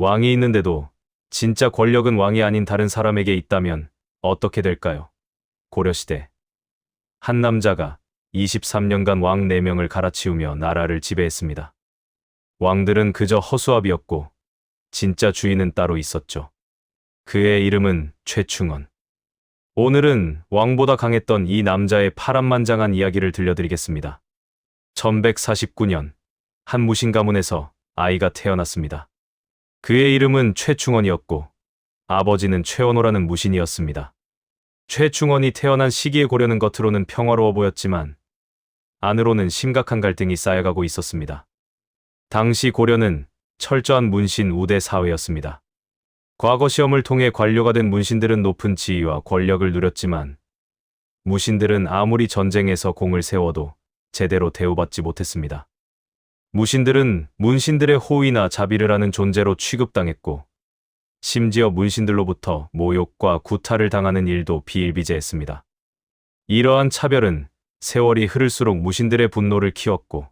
왕이 있는데도 진짜 권력은 왕이 아닌 다른 사람에게 있다면 어떻게 될까요? 고려시대. 한 남자가 23년간 왕 4명을 갈아치우며 나라를 지배했습니다. 왕들은 그저 허수아비였고 진짜 주인은 따로 있었죠. 그의 이름은 최충원. 오늘은 왕보다 강했던 이 남자의 파란만장한 이야기를 들려드리겠습니다. 1149년 한 무신 가문에서 아이가 태어났습니다. 그의 이름은 최충원이었고 아버지는 최원호라는 무신이었습니다. 최충원이 태어난 시기의 고려는 겉으로는 평화로워 보였지만 안으로는 심각한 갈등이 쌓여가고 있었습니다. 당시 고려는 철저한 문신 우대 사회였습니다. 과거 시험을 통해 관료가 된 문신들은 높은 지위와 권력을 누렸지만 무신들은 아무리 전쟁에서 공을 세워도 제대로 대우받지 못했습니다. 무신들은 문신들의 호의나 자비를 하는 존재로 취급당했고 심지어 문신들로부터 모욕과 구타를 당하는 일도 비일비재했습니다. 이러한 차별은 세월이 흐를수록 무신들의 분노를 키웠고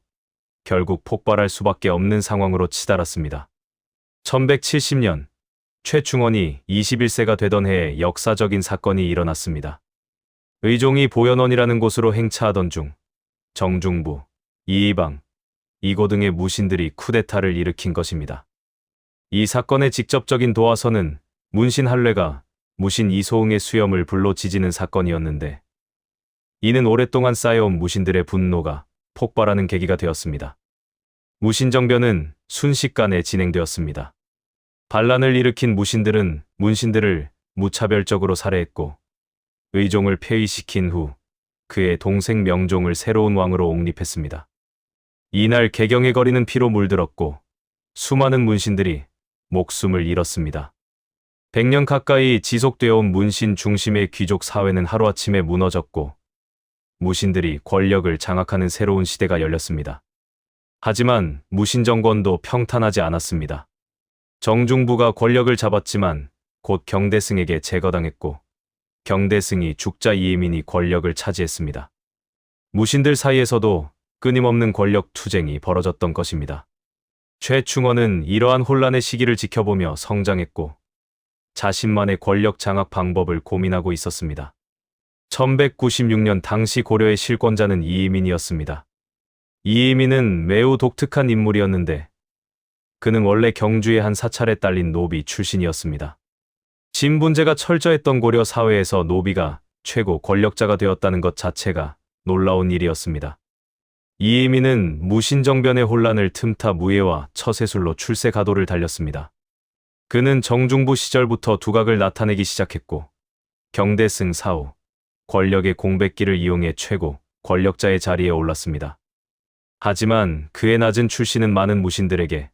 결국 폭발할 수밖에 없는 상황으로 치달았습니다. 1170년 최충원이 21세가 되던 해에 역사적인 사건이 일어났습니다. 의종이 보현원이라는 곳으로 행차하던 중 정중부, 이이방, 이고 등의 무신들이 쿠데타를 일으킨 것입니다. 이 사건의 직접적인 도화선은 문신 할례가 무신 이소응의 수염을 불로 지지는 사건이었는데 이는 오랫동안 쌓여온 무신들의 분노가 폭발하는 계기가 되었습니다. 무신정변은 순식간에 진행되었습니다. 반란을 일으킨 무신들은 문신들을 무차별적으로 살해했고 의종을 폐위시킨 후 그의 동생 명종을 새로운 왕으로 옹립했습니다. 이날 개경의 거리는 피로 물들었고 수많은 문신들이 목숨을 잃었습니다. 100년 가까이 지속되어 온 문신 중심의 귀족 사회는 하루아침에 무너졌고 무신들이 권력을 장악하는 새로운 시대가 열렸습니다. 하지만 무신 정권도 평탄하지 않았습니다. 정중부가 권력을 잡았지만 곧 경대승에게 제거당했고 경대승이 죽자 이예민이 권력을 차지했습니다. 무신들 사이에서도 끊임없는 권력 투쟁이 벌어졌던 것입니다. 최충원은 이러한 혼란의 시기를 지켜보며 성장했고 자신만의 권력 장악 방법을 고민하고 있었습니다. 1196년 당시 고려의 실권자는 이예민이었습니다. 이예민은 매우 독특한 인물이었는데 그는 원래 경주의 한 사찰에 딸린 노비 출신이었습니다. 진분제가 철저했던 고려 사회에서 노비가 최고 권력자가 되었다는 것 자체가 놀라운 일이었습니다. 이예민은 무신정변의 혼란을 틈타 무예와 처세술로 출세 가도를 달렸습니다. 그는 정중부 시절부터 두각을 나타내기 시작했고 경대승 사후 권력의 공백기를 이용해 최고 권력자의 자리에 올랐습니다. 하지만 그의 낮은 출신은 많은 무신들에게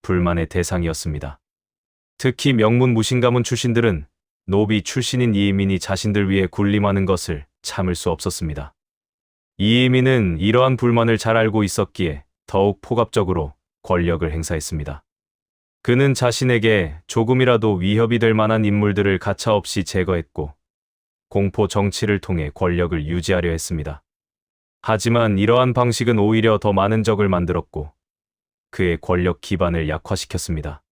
불만의 대상이었습니다. 특히 명문 무신가문 출신들은 노비 출신인 이예민이 자신들 위해 군림하는 것을 참을 수 없었습니다. 이예민은 이러한 불만을 잘 알고 있었기에 더욱 포갑적으로 권력을 행사했습니다. 그는 자신에게 조금이라도 위협이 될 만한 인물들을 가차없이 제거했고 공포 정치를 통해 권력을 유지하려 했습니다. 하지만 이러한 방식은 오히려 더 많은 적을 만들었고 그의 권력 기반을 약화시켰습니다.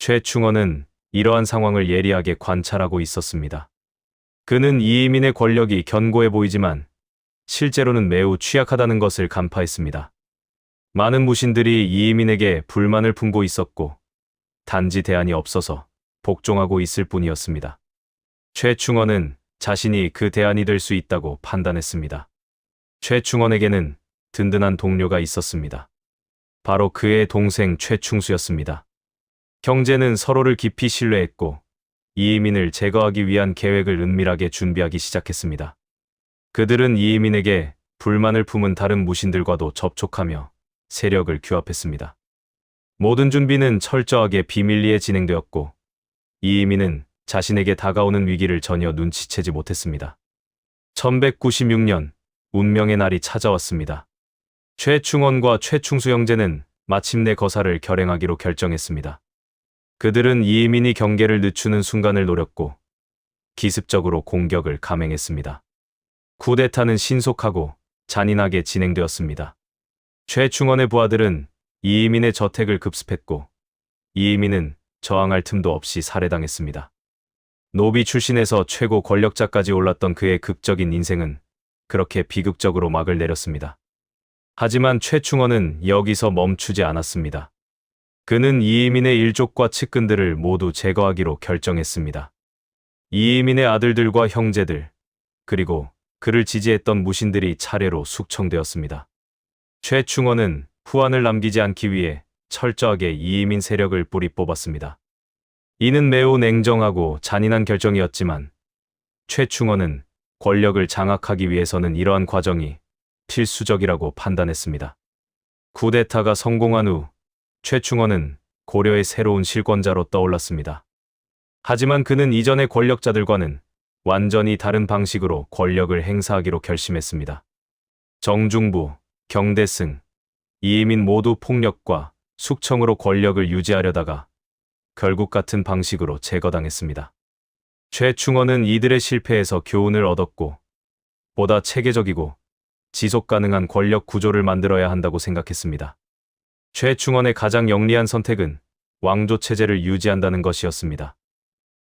최충원은 이러한 상황을 예리하게 관찰하고 있었습니다. 그는 이예민의 권력이 견고해 보이지만 실제로는 매우 취약하다는 것을 간파했습니다. 많은 무신들이 이예민에게 불만을 품고 있었고 단지 대안이 없어서 복종하고 있을 뿐이었습니다. 최충원은 자신이 그 대안이 될 수 있다고 판단했습니다. 최충원에게는 든든한 동료가 있었습니다. 바로 그의 동생 최충수였습니다. 경제는 서로를 깊이 신뢰했고 이예민을 제거하기 위한 계획을 은밀하게 준비하기 시작했습니다. 그들은 이예민에게 불만을 품은 다른 무신들과도 접촉하며 세력을 규합했습니다. 모든 준비는 철저하게 비밀리에 진행되었고 이예민은 자신에게 다가오는 위기를 전혀 눈치채지 못했습니다. 1196년 운명의 날이 찾아왔습니다. 최충원과 최충수 형제는 마침내 거사를 결행하기로 결정했습니다. 그들은 이예민이 경계를 늦추는 순간을 노렸고 기습적으로 공격을 감행했습니다. 쿠데타는 신속하고 잔인하게 진행되었습니다. 최충원의 부하들은 이예민의 저택을 급습했고 이예민은 저항할 틈도 없이 살해당했습니다. 노비 출신에서 최고 권력자까지 올랐던 그의 극적인 인생은 그렇게 비극적으로 막을 내렸습니다. 하지만 최충원은 여기서 멈추지 않았습니다. 그는 이의민의 일족과 측근들을 모두 제거하기로 결정했습니다. 이의민의 아들들과 형제들, 그리고 그를 지지했던 무신들이 차례로 숙청되었습니다. 최충원은 후환을 남기지 않기 위해 철저하게 이의민 세력을 뿌리 뽑았습니다. 이는 매우 냉정하고 잔인한 결정이었지만 최충원은 권력을 장악하기 위해서는 이러한 과정이 필수적이라고 판단했습니다. 쿠데타가 성공한 후 최충원은 고려의 새로운 실권자로 떠올랐습니다. 하지만 그는 이전의 권력자들과는 완전히 다른 방식으로 권력을 행사하기로 결심했습니다. 정중부, 경대승, 이의민 모두 폭력과 숙청으로 권력을 유지하려다가 결국 같은 방식으로 제거당했습니다. 최충원은 이들의 실패에서 교훈을 얻었고 보다 체계적이고 지속 가능한 권력 구조를 만들어야 한다고 생각했습니다. 최충원의 가장 영리한 선택은 왕조 체제를 유지한다는 것이었습니다.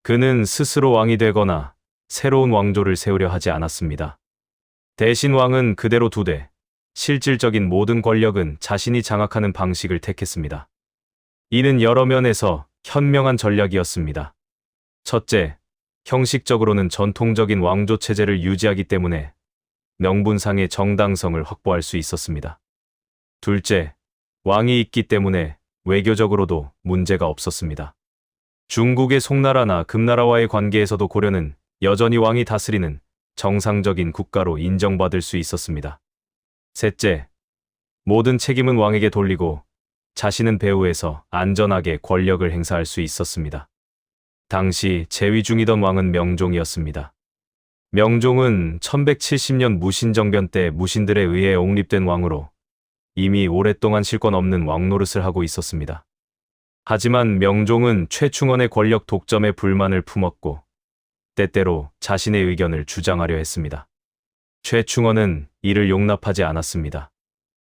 그는 스스로 왕이 되거나 새로운 왕조를 세우려 하지 않았습니다. 대신 왕은 그대로 두되 실질적인 모든 권력은 자신이 장악하는 방식을 택했습니다. 이는 여러 면에서 현명한 전략이었습니다. 첫째, 형식적으로는 전통적인 왕조 체제를 유지하기 때문에 명분상의 정당성을 확보할 수 있었습니다. 둘째, 왕이 있기 때문에 외교적으로도 문제가 없었습니다. 중국의 송나라나 금나라와의 관계에서도 고려는 여전히 왕이 다스리는 정상적인 국가로 인정받을 수 있었습니다. 셋째, 모든 책임은 왕에게 돌리고 자신은 배후에서 안전하게 권력을 행사할 수 있었습니다. 당시 재위 중이던 왕은 명종이었습니다. 명종은 1170년 무신정변 때 무신들에 의해 옹립된 왕으로 이미 오랫동안 실권 없는 왕노릇을 하고 있었습니다. 하지만 명종은 최충원의 권력 독점에 불만을 품었고 때때로 자신의 의견을 주장하려 했습니다. 최충원은 이를 용납하지 않았습니다.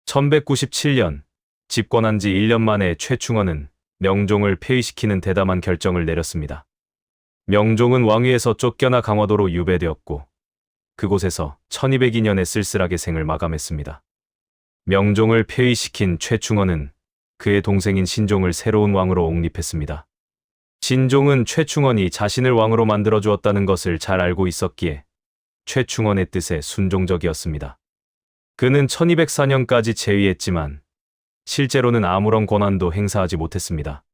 1197년 집권한 지 1년 만에 최충원은 명종을 폐위시키는 대담한 결정을 내렸습니다. 명종은 왕위에서 쫓겨나 강화도로 유배되었고 그곳에서 1202년에 쓸쓸하게 생을 마감했습니다. 명종을 폐위시킨 최충원은 그의 동생인 신종을 새로운 왕으로 옹립했습니다. 신종은 최충원이 자신을 왕으로 만들어 주었다는 것을 잘 알고 있었기에 최충원의 뜻에 순종적이었습니다. 그는 1204년까지 재위했지만 실제로는 아무런 권한도 행사하지 못했습니다.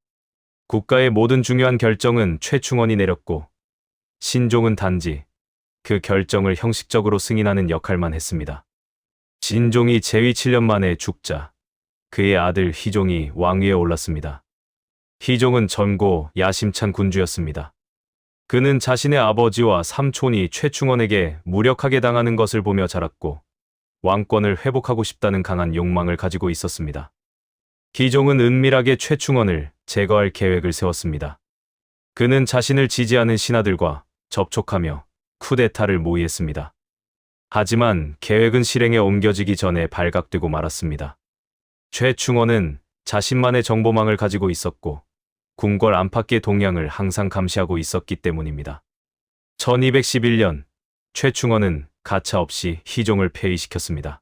국가의 모든 중요한 결정은 최충원이 내렸고 신종은 단지 그 결정을 형식적으로 승인하는 역할만 했습니다. 신종이 재위 7년 만에 죽자 그의 아들 희종이 왕위에 올랐습니다. 희종은 젊고 야심찬 군주였습니다. 그는 자신의 아버지와 삼촌이 최충원에게 무력하게 당하는 것을 보며 자랐고 왕권을 회복하고 싶다는 강한 욕망을 가지고 있었습니다. 기종은 은밀하게 최충원을 제거할 계획을 세웠습니다. 그는 자신을 지지하는 신하들과 접촉하며 쿠데타를 모의했습니다. 하지만 계획은 실행에 옮겨지기 전에 발각되고 말았습니다. 최충원은 자신만의 정보망을 가지고 있었고 궁궐 안팎의 동향을 항상 감시하고 있었기 때문입니다. 1211년 최충원은 가차없이 희종을 폐위시켰습니다.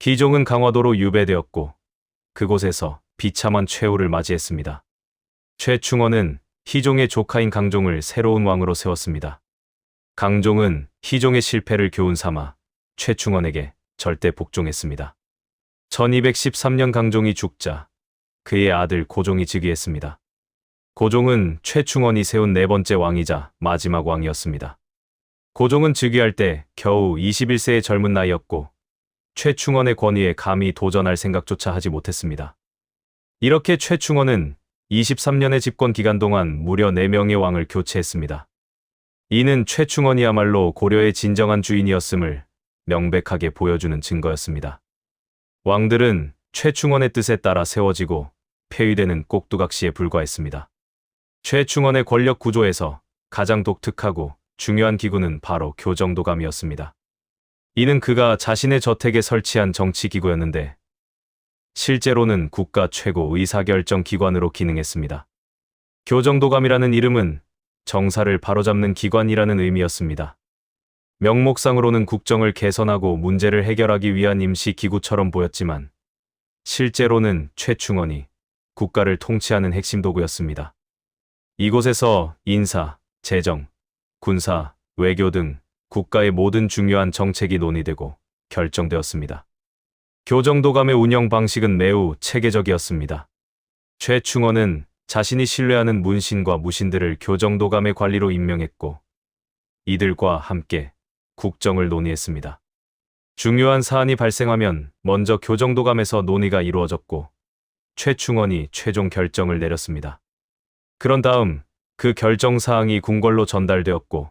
희종은 강화도로 유배되었고 그곳에서 비참한 최후를 맞이했습니다. 최충원은 희종의 조카인 강종을 새로운 왕으로 세웠습니다. 강종은 희종의 실패를 교훈 삼아 최충원에게 절대 복종했습니다. 1213년 강종이 죽자 그의 아들 고종이 즉위했습니다. 고종은 최충원이 세운 네 번째 왕이자 마지막 왕이었습니다. 고종은 즉위할 때 겨우 21세의 젊은 나이였고 최충원의 권위에 감히 도전할 생각조차 하지 못했습니다. 이렇게 최충원은 23년의 집권 기간 동안 무려 4명의 왕을 교체했습니다. 이는 최충원이야말로 고려의 진정한 주인이었음을 명백하게 보여주는 증거였습니다. 왕들은 최충원의 뜻에 따라 세워지고 폐위되는 꼭두각시에 불과했습니다. 최충원의 권력 구조에서 가장 독특하고 중요한 기구는 바로 교정도감이었습니다. 이는 그가 자신의 저택에 설치한 정치기구였는데 실제로는 국가 최고 의사결정 기관으로 기능했습니다. 교정도감이라는 이름은 정사를 바로잡는 기관이라는 의미였습니다. 명목상으로는 국정을 개선하고 문제를 해결하기 위한 임시 기구처럼 보였지만 실제로는 최충원이 국가를 통치하는 핵심 도구였습니다. 이곳에서 인사, 재정, 군사, 외교 등 국가의 모든 중요한 정책이 논의되고 결정되었습니다. 교정도감의 운영 방식은 매우 체계적이었습니다. 최충원은 자신이 신뢰하는 문신과 무신들을 교정도감의 관리로 임명했고 이들과 함께 국정을 논의했습니다. 중요한 사안이 발생하면 먼저 교정도감에서 논의가 이루어졌고 최충원이 최종 결정을 내렸습니다. 그런 다음 그 결정 사항이 궁궐로 전달되었고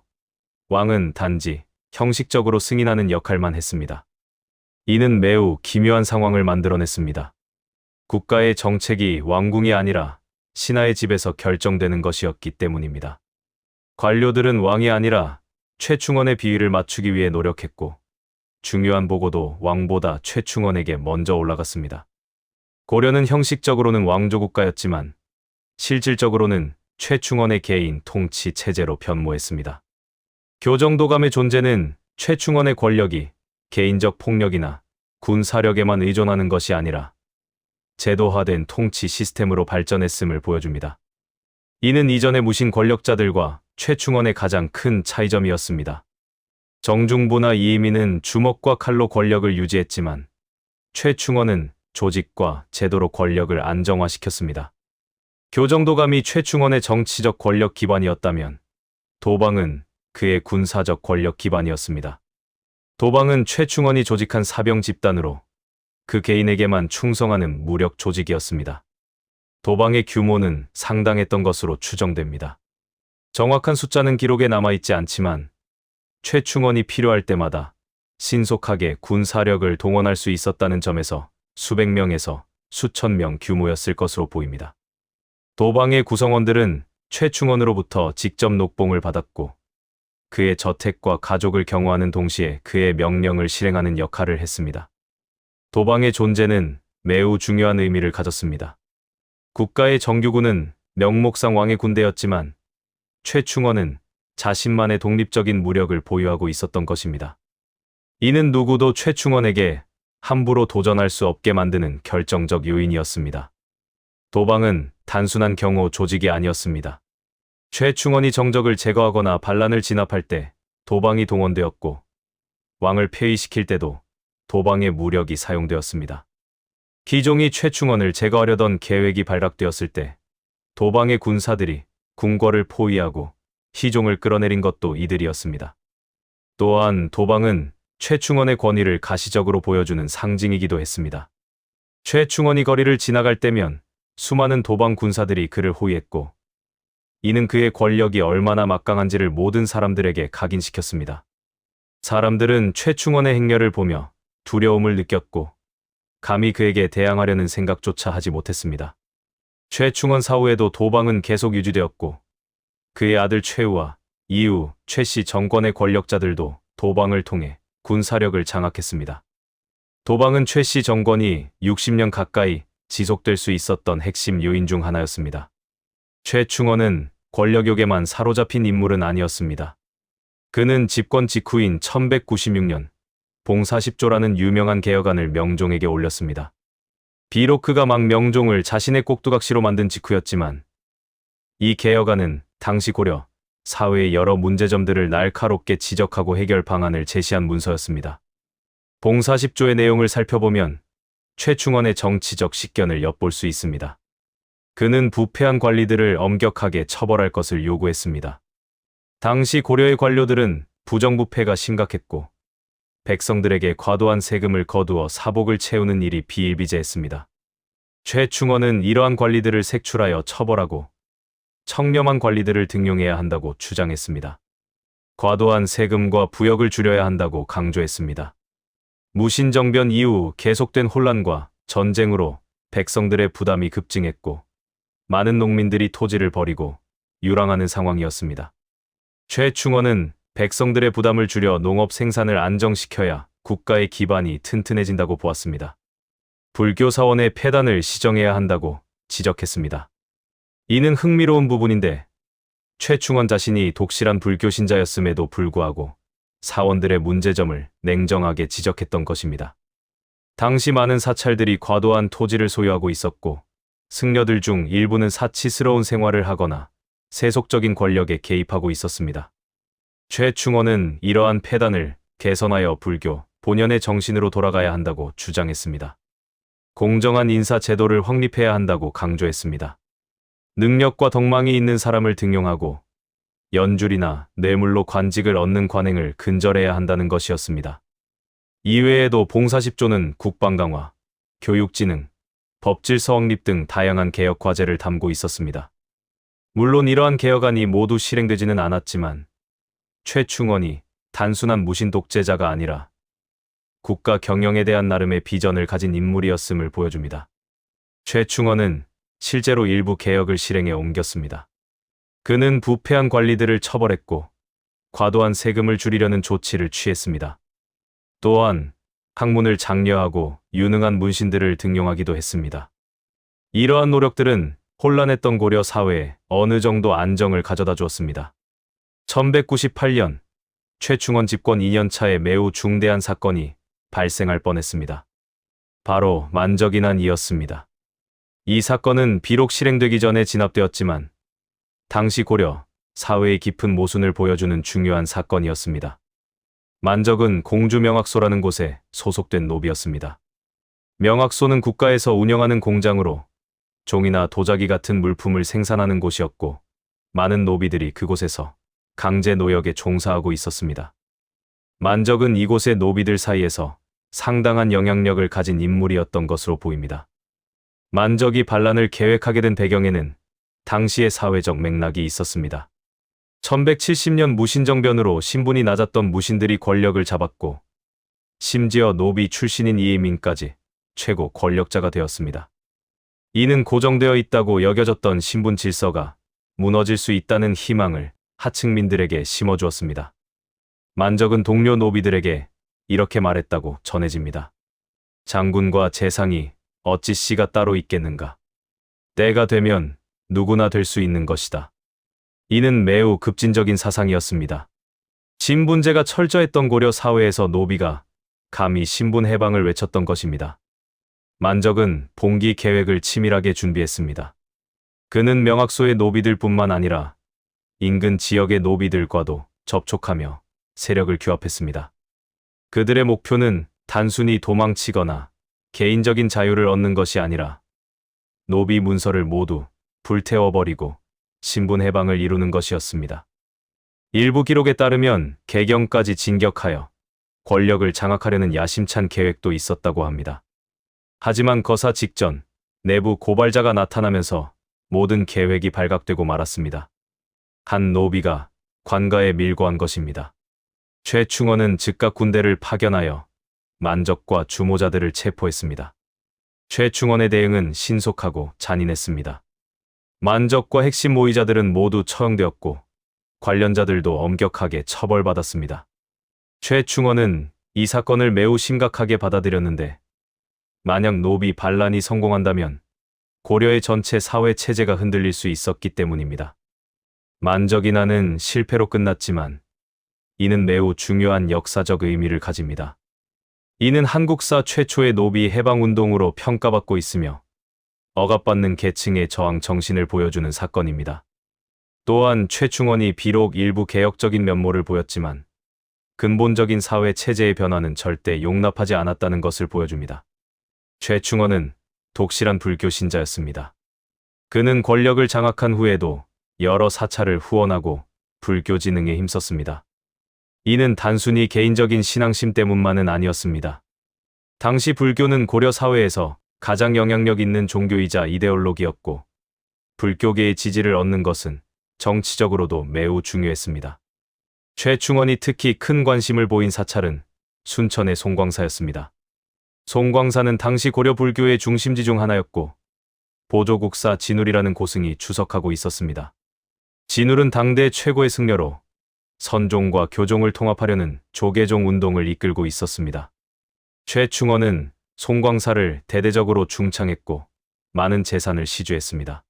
왕은 단지 형식적으로 승인하는 역할만 했습니다. 이는 매우 기묘한 상황을 만들어냈습니다. 국가의 정책이 왕궁이 아니라 신하의 집에서 결정되는 것이었기 때문입니다. 관료들은 왕이 아니라 최충원의 비위를 맞추기 위해 노력했고 중요한 보고도 왕보다 최충원에게 먼저 올라갔습니다. 고려는 형식적으로는 왕조 국가였지만 실질적으로는 최충원의 개인 통치 체제로 변모했습니다. 교정도감의 존재는 최충원의 권력이 개인적 폭력이나 군 사력에만 의존하는 것이 아니라 제도화된 통치 시스템으로 발전했음을 보여줍니다. 이는 이전의 무신 권력자들과 최충원의 가장 큰 차이점이었습니다. 정중부나 이의민은 주먹과 칼로 권력을 유지했지만 최충원은 조직과 제도로 권력을 안정화시켰습니다. 교정도감이 최충원의 정치적 권력 기반이었다면 도방은 그의 군사적 권력 기반이었습니다. 도방은 최충원이 조직한 사병 집단으로 그 개인에게만 충성하는 무력 조직이었습니다. 도방의 규모는 상당했던 것으로 추정됩니다. 정확한 숫자는 기록에 남아있지 않지만 최충원이 필요할 때마다 신속하게 군 사력을 동원할 수 있었다는 점에서 수백 명에서 수천 명 규모였을 것으로 보입니다. 도방의 구성원들은 최충원으로부터 직접 녹봉을 받았고 그의 저택과 가족을 경호하는 동시에 그의 명령을 실행하는 역할을 했습니다. 도방의 존재는 매우 중요한 의미를 가졌습니다. 국가의 정규군은 명목상 왕의 군대였지만 최충원은 자신만의 독립적인 무력을 보유하고 있었던 것입니다. 이는 누구도 최충원에게 함부로 도전할 수 없게 만드는 결정적 요인이었습니다. 도방은 단순한 경호 조직이 아니었습니다. 최충원이 정적을 제거하거나 반란을 진압할 때 도방이 동원되었고 왕을 폐위시킬 때도 도방의 무력이 사용되었습니다. 기종이 최충원을 제거하려던 계획이 발각되었을 때 도방의 군사들이 궁궐을 포위하고 희종을 끌어내린 것도 이들이었습니다. 또한 도방은 최충원의 권위를 가시적으로 보여주는 상징이기도 했습니다. 최충원이 거리를 지나갈 때면 수많은 도방 군사들이 그를 호위했고 이는 그의 권력이 얼마나 막강한지를 모든 사람들에게 각인시켰습니다. 사람들은 최충원의 행렬을 보며 두려움을 느꼈고 감히 그에게 대항하려는 생각조차 하지 못했습니다. 최충원 사후에도 도방은 계속 유지되었고 그의 아들 최우와 이후 최씨 정권의 권력자들도 도방을 통해 군사력을 장악했습니다. 도방은 최씨 정권이 60년 가까이 지속될 수 있었던 핵심 요인 중 하나였습니다. 최충원은 권력욕에만 사로잡힌 인물은 아니었습니다. 그는 집권 직후인 1196년 봉사십조라는 유명한 개혁안을 명종에게 올렸습니다. 비록 그가 막 명종을 자신의 꼭두각시로 만든 직후였지만 이 개혁안은 당시 고려 사회의 여러 문제점들을 날카롭게 지적하고 해결 방안을 제시한 문서였습니다. 봉사십조의 내용을 살펴보면 최충원의 정치적 식견을 엿볼 수 있습니다. 그는 부패한 관리들을 엄격하게 처벌할 것을 요구했습니다. 당시 고려의 관료들은 부정부패가 심각했고 백성들에게 과도한 세금을 거두어 사복을 채우는 일이 비일비재했습니다. 최충원은 이러한 관리들을 색출하여 처벌하고 청렴한 관리들을 등용해야 한다고 주장했습니다. 과도한 세금과 부역을 줄여야 한다고 강조했습니다. 무신정변 이후 계속된 혼란과 전쟁으로 백성들의 부담이 급증했고 많은 농민들이 토지를 버리고 유랑하는 상황이었습니다. 최충원은 백성들의 부담을 줄여 농업 생산을 안정시켜야 국가의 기반이 튼튼해진다고 보았습니다. 불교 사원의 폐단을 시정해야 한다고 지적했습니다. 이는 흥미로운 부분인데 최충원 자신이 독실한 불교 신자였음에도 불구하고 사원들의 문제점을 냉정하게 지적했던 것입니다. 당시 많은 사찰들이 과도한 토지를 소유하고 있었고 승려들 중 일부는 사치스러운 생활을 하거나 세속적인 권력에 개입하고 있었습니다. 최충원은 이러한 폐단을 개선하여 불교 본연의 정신으로 돌아가야 한다고 주장했습니다. 공정한 인사 제도를 확립해야 한다고 강조했습니다. 능력과 덕망이 있는 사람을 등용하고 연줄이나 뇌물로 관직을 얻는 관행을 근절해야 한다는 것이었습니다. 이외에도 봉사십조는 국방 강화, 교육진흥, 법질서 확립 등 다양한 개혁 과제를 담고 있었습니다. 물론 이러한 개혁안이 모두 실행되지는 않았지만 최충원이 단순한 무신 독재자가 아니라 국가 경영에 대한 나름의 비전을 가진 인물이었음을 보여줍니다. 최충원은 실제로 일부 개혁을 실행해 옮겼습니다. 그는 부패한 관리들을 처벌했고 과도한 세금을 줄이려는 조치를 취했습니다. 또한 학문을 장려하고 유능한 문신들을 등용하기도 했습니다. 이러한 노력들은 혼란했던 고려 사회에 어느 정도 안정을 가져다 주었습니다. 1198년 최충원 집권 2년 차에 매우 중대한 사건이 발생할 뻔했습니다. 바로 만적인환이었습니다. 이 사건은 비록 실행되기 전에 진압되었지만 당시 고려 사회의 깊은 모순을 보여주는 중요한 사건이었습니다. 만적은 공주명학소라는 곳에 소속된 노비였습니다. 명학소는 국가에서 운영하는 공장으로 종이나 도자기 같은 물품을 생산하는 곳이었고 많은 노비들이 그곳에서 강제 노역에 종사하고 있었습니다. 만적은 이곳의 노비들 사이에서 상당한 영향력을 가진 인물이었던 것으로 보입니다. 만적이 반란을 계획하게 된 배경에는 당시의 사회적 맥락이 있었습니다. 1170년 무신정변으로 신분이 낮았던 무신들이 권력을 잡았고 심지어 노비 출신인 이해민까지 최고 권력자가 되었습니다. 이는 고정되어 있다고 여겨졌던 신분 질서가 무너질 수 있다는 희망을 하층민들에게 심어주었습니다. 만적은 동료 노비들에게 이렇게 말했다고 전해집니다. 장군과 재상이 어찌 씨가 따로 있겠는가. 때가 되면 누구나 될 수 있는 것이다. 이는 매우 급진적인 사상이었습니다. 신분제가 철저했던 고려 사회에서 노비가 감히 신분 해방을 외쳤던 것입니다. 만적은 봉기 계획을 치밀하게 준비했습니다. 그는 명학소의 노비들 뿐만 아니라 인근 지역의 노비들과도 접촉하며 세력을 규합했습니다. 그들의 목표는 단순히 도망치거나 개인적인 자유를 얻는 것이 아니라 노비 문서를 모두 불태워버리고 신분 해방을 이루는 것이었습니다. 일부 기록에 따르면 개경까지 진격하여 권력을 장악하려는 야심찬 계획도 있었다고 합니다. 하지만 거사 직전 내부 고발자가 나타나면서 모든 계획이 발각되고 말았습니다. 한 노비가 관가에 밀고 한 것입니다. 최충원은 즉각 군대를 파견하여 만적과 주모자들을 체포했습니다. 최충원의 대응은 신속하고 잔인했습니다. 만적과 핵심 모의자들은 모두 처형되었고 관련자들도 엄격하게 처벌받았습니다. 최충원은 이 사건을 매우 심각하게 받아들였는데 만약 노비 반란이 성공한다면 고려의 전체 사회 체제가 흔들릴 수 있었기 때문입니다. 만적인화는 실패로 끝났지만 이는 매우 중요한 역사적 의미를 가집니다. 이는 한국사 최초의 노비 해방운동으로 평가받고 있으며 억압받는 계층의 저항 정신을 보여주는 사건입니다. 또한 최충원이 비록 일부 개혁적인 면모를 보였지만 근본적인 사회 체제의 변화는 절대 용납하지 않았다는 것을 보여줍니다. 최충원은 독실한 불교 신자였습니다. 그는 권력을 장악한 후에도 여러 사찰을 후원하고 불교 진흥에 힘썼습니다. 이는 단순히 개인적인 신앙심 때문만은 아니었습니다. 당시 불교는 고려 사회에서 가장 영향력 있는 종교이자 이데올로기였고 불교계의 지지를 얻는 것은 정치적으로도 매우 중요했습니다. 최충원이 특히 큰 관심을 보인 사찰은 순천의 송광사였습니다. 송광사는 당시 고려 불교의 중심지 중 하나였고 보조국사 진울이라는 고승이 주석하고 있었습니다. 진울은 당대 최고의 승려로 선종과 교종을 통합하려는 조계종 운동을 이끌고 있었습니다. 최충원은 송광사를 대대적으로 중창했고 많은 재산을 시주했습니다.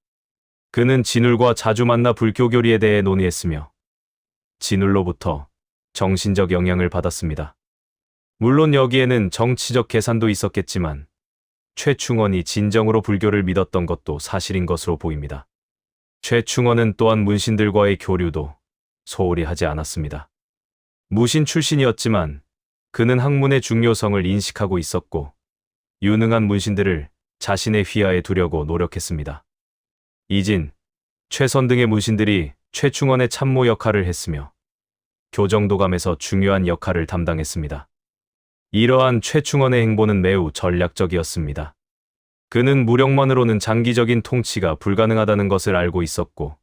그는 진울과 자주 만나 불교 교리에 대해 논의했으며 진울로부터 정신적 영향을 받았습니다. 물론 여기에는 정치적 계산도 있었겠지만 최충원이 진정으로 불교를 믿었던 것도 사실인 것으로 보입니다. 최충원은 또한 문신들과의 교류도 소홀히 하지 않았습니다. 무신 출신이었지만 그는 학문의 중요성을 인식하고 있었고 유능한 문신들을 자신의 휘하에 두려고 노력했습니다. 이진, 최선 등의 문신들이 최충원의 참모 역할을 했으며 교정도감에서 중요한 역할을 담당했습니다. 이러한 최충원의 행보는 매우 전략적이었습니다. 그는 무력만으로는 장기적인 통치가 불가능하다는 것을 알고 있었고,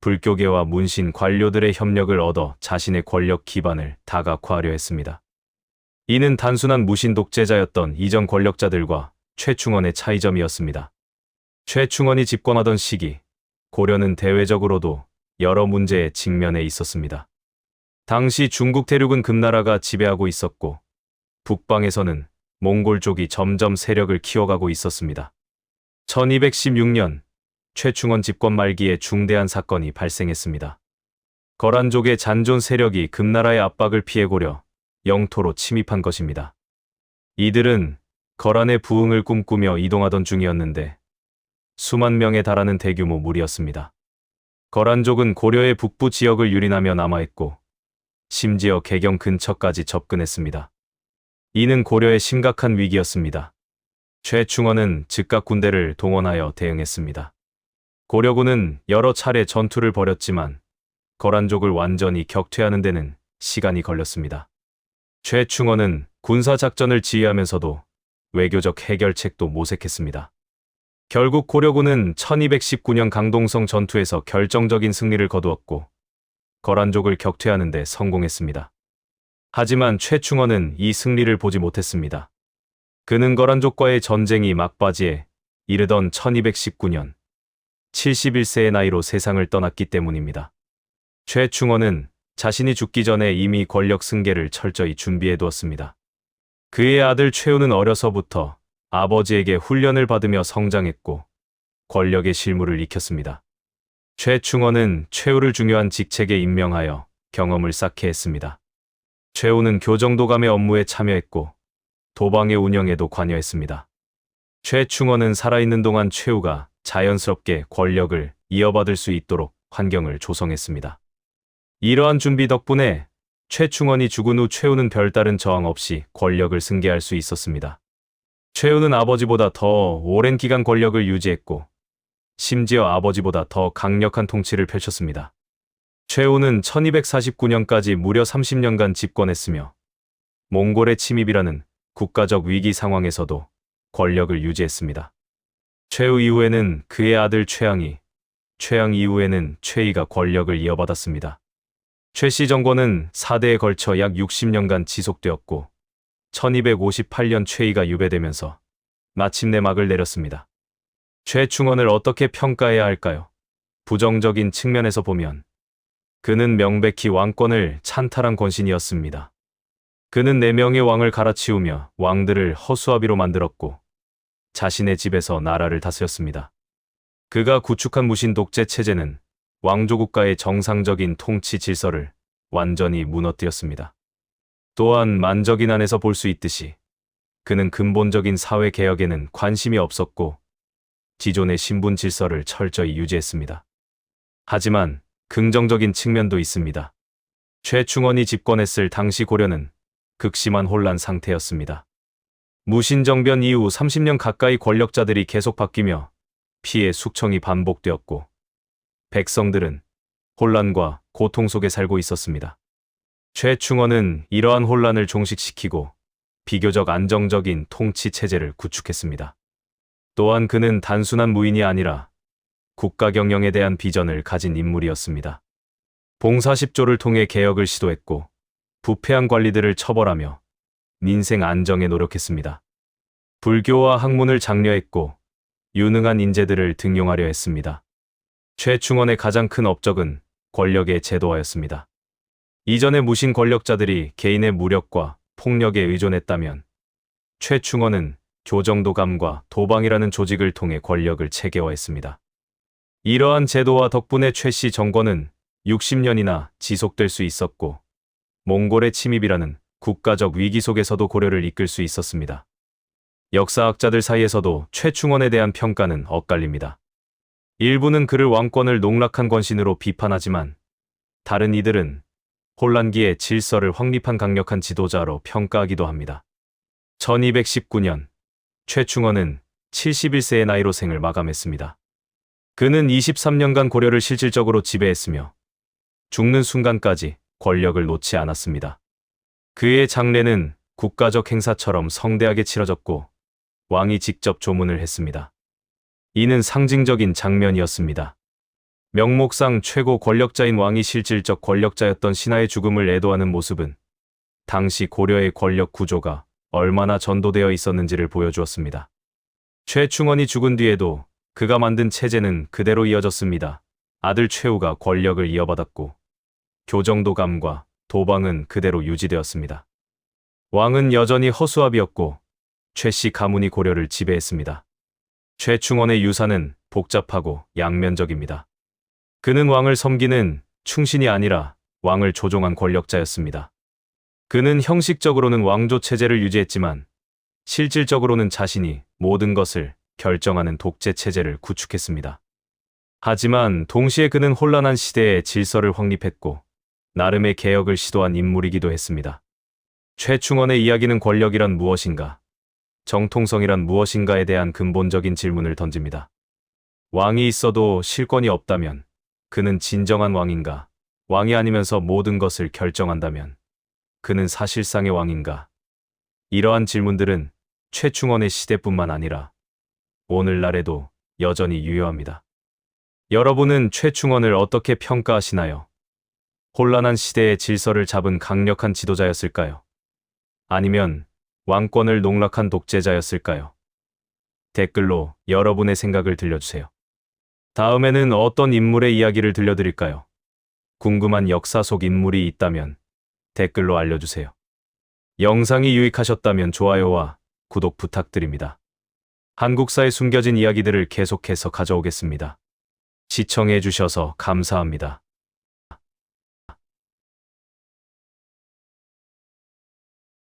불교계와 문신 관료들의 협력을 얻어 자신의 권력 기반을 다각화하려 했습니다. 이는 단순한 무신 독재자였던 이전 권력자들과 최충원의 차이점이었습니다. 최충원이 집권하던 시기, 고려는 대외적으로도 여러 문제에 직면해 있었습니다. 당시 중국 대륙은 금나라가 지배하고 있었고, 북방에서는 몽골족이 점점 세력을 키워가고 있었습니다. 1216년 최충원 집권 말기에 중대한 사건이 발생했습니다. 거란족의 잔존 세력이 금나라의 압박을 피해 고려 영토로 침입한 것입니다. 이들은 거란의 부흥을 꿈꾸며 이동하던 중이었는데 수만 명에 달하는 대규모 무리였습니다. 거란족은 고려의 북부 지역을 유린하며 남아있고 심지어 개경 근처까지 접근했습니다. 이는 고려의 심각한 위기였습니다. 최충원은 즉각 군대를 동원하여 대응했습니다. 고려군은 여러 차례 전투를 벌였지만 거란족을 완전히 격퇴하는 데는 시간이 걸렸습니다. 최충원은 군사작전을 지휘하면서도 외교적 해결책도 모색했습니다. 결국 고려군은 1219년 강동성 전투에서 결정적인 승리를 거두었고 거란족을 격퇴하는 데 성공했습니다. 하지만 최충원은 이 승리를 보지 못했습니다. 그는 거란족과의 전쟁이 막바지에 이르던 1219년 71세의 나이로 세상을 떠났기 때문입니다. 최충원은 자신이 죽기 전에 이미 권력 승계를 철저히 준비해 두었습니다. 그의 아들 최우는 어려서부터 아버지에게 훈련을 받으며 성장했고 권력의 실무를 익혔습니다. 최충원은 최우를 중요한 직책에 임명하여 경험을 쌓게 했습니다. 최우는 교정도감의 업무에 참여했고 도방의 운영에도 관여했습니다. 최충원은 살아있는 동안 최우가 자연스럽게 권력을 이어받을 수 있도록 환경을 조성했습니다. 이러한 준비 덕분에 최충원이 죽은 후 최우는 별다른 저항 없이 권력을 승계할 수 있었습니다. 최우는 아버지보다 더 오랜 기간 권력을 유지했고 심지어 아버지보다 더 강력한 통치를 펼쳤습니다. 최우는 1249년까지 무려 30년간 집권했으며 몽골의 침입이라는 국가적 위기 상황에서도 권력을 유지했습니다. 최우 이후에는 그의 아들 최양이, 최양 이후에는 최이가 권력을 이어받았습니다. 최씨 정권은 4대에 걸쳐 약 60년간 지속되었고 1258년 최이가 유배되면서 마침내 막을 내렸습니다. 최충원을 어떻게 평가해야 할까요? 부정적인 측면에서 보면 그는 명백히 왕권을 찬탈한 권신이었습니다. 그는 네 명의 왕을 갈아치우며 왕들을 허수아비로 만들었고 자신의 집에서 나라를 다스렸습니다. 그가 구축한 무신 독재 체제는 왕조국가의 정상적인 통치 질서를 완전히 무너뜨렸습니다. 또한 만적인 안에서 볼 수 있듯이 그는 근본적인 사회 개혁에는 관심이 없었고 기존의 신분 질서를 철저히 유지했습니다. 하지만 긍정적인 측면도 있습니다. 최충원이 집권했을 당시 고려는 극심한 혼란 상태였습니다. 무신정변 이후 30년 가까이 권력자들이 계속 바뀌며 피해 숙청이 반복되었고 백성들은 혼란과 고통 속에 살고 있었습니다. 최충원은 이러한 혼란을 종식시키고 비교적 안정적인 통치 체제를 구축했습니다. 또한 그는 단순한 무인이 아니라 국가 경영에 대한 비전을 가진 인물이었습니다. 봉사십조를 통해 개혁을 시도했고 부패한 관리들을 처벌하며 민생 안정에 노력했습니다. 불교와 학문을 장려했고 유능한 인재들을 등용하려 했습니다. 최충원의 가장 큰 업적은 권력의 제도화였습니다. 이전의 무신 권력자들이 개인의 무력과 폭력에 의존했다면 최충원은 교정도감과 도방이라는 조직을 통해 권력을 체계화했습니다. 이러한 제도와 덕분에 최씨 정권은 60년이나 지속될 수 있었고 몽골의 침입이라는 국가적 위기 속에서도 고려를 이끌 수 있었습니다. 역사학자들 사이에서도 최충원에 대한 평가는 엇갈립니다. 일부는 그를 왕권을 농락한 권신으로 비판하지만 다른 이들은 혼란기에 질서를 확립한 강력한 지도자로 평가하기도 합니다. 1219년 최충원은 71세의 나이로 생을 마감했습니다. 그는 23년간 고려를 실질적으로 지배했으며 죽는 순간까지 권력을 놓지 않았습니다. 그의 장례는 국가적 행사처럼 성대하게 치러졌고 왕이 직접 조문을 했습니다. 이는 상징적인 장면이었습니다. 명목상 최고 권력자인 왕이 실질적 권력자였던 신하의 죽음을 애도하는 모습은 당시 고려의 권력 구조가 얼마나 전도되어 있었는지를 보여주었습니다. 최충원이 죽은 뒤에도 그가 만든 체제는 그대로 이어졌습니다. 아들 최후가 권력을 이어받았고 교정도감과 도방은 그대로 유지되었습니다. 왕은 여전히 허수아비였고 최씨 가문이 고려를 지배했습니다. 최충원의 유산은 복잡하고 양면적입니다. 그는 왕을 섬기는 충신이 아니라 왕을 조종한 권력자였습니다. 그는 형식적으로는 왕조 체제를 유지했지만 실질적으로는 자신이 모든 것을 결정하는 독재 체제를 구축했습니다. 하지만 동시에 그는 혼란한 시대에 질서를 확립했고 나름의 개혁을 시도한 인물이기도 했습니다. 최충원의 이야기는 권력이란 무엇인가, 정통성이란 무엇인가에 대한 근본적인 질문을 던집니다. 왕이 있어도 실권이 없다면 그는 진정한 왕인가? 왕이 아니면서 모든 것을 결정한다면 그는 사실상의 왕인가? 이러한 질문들은 최충원의 시대뿐만 아니라 오늘날에도 여전히 유효합니다. 여러분은 최충원을 어떻게 평가하시나요? 혼란한 시대의 질서를 잡은 강력한 지도자였을까요? 아니면 왕권을 농락한 독재자였을까요? 댓글로 여러분의 생각을 들려주세요. 다음에는 어떤 인물의 이야기를 들려드릴까요? 궁금한 역사 속 인물이 있다면 댓글로 알려주세요. 영상이 유익하셨다면 좋아요와 구독 부탁드립니다. 한국사에 숨겨진 이야기들을 계속해서 가져오겠습니다. 시청해주셔서 감사합니다.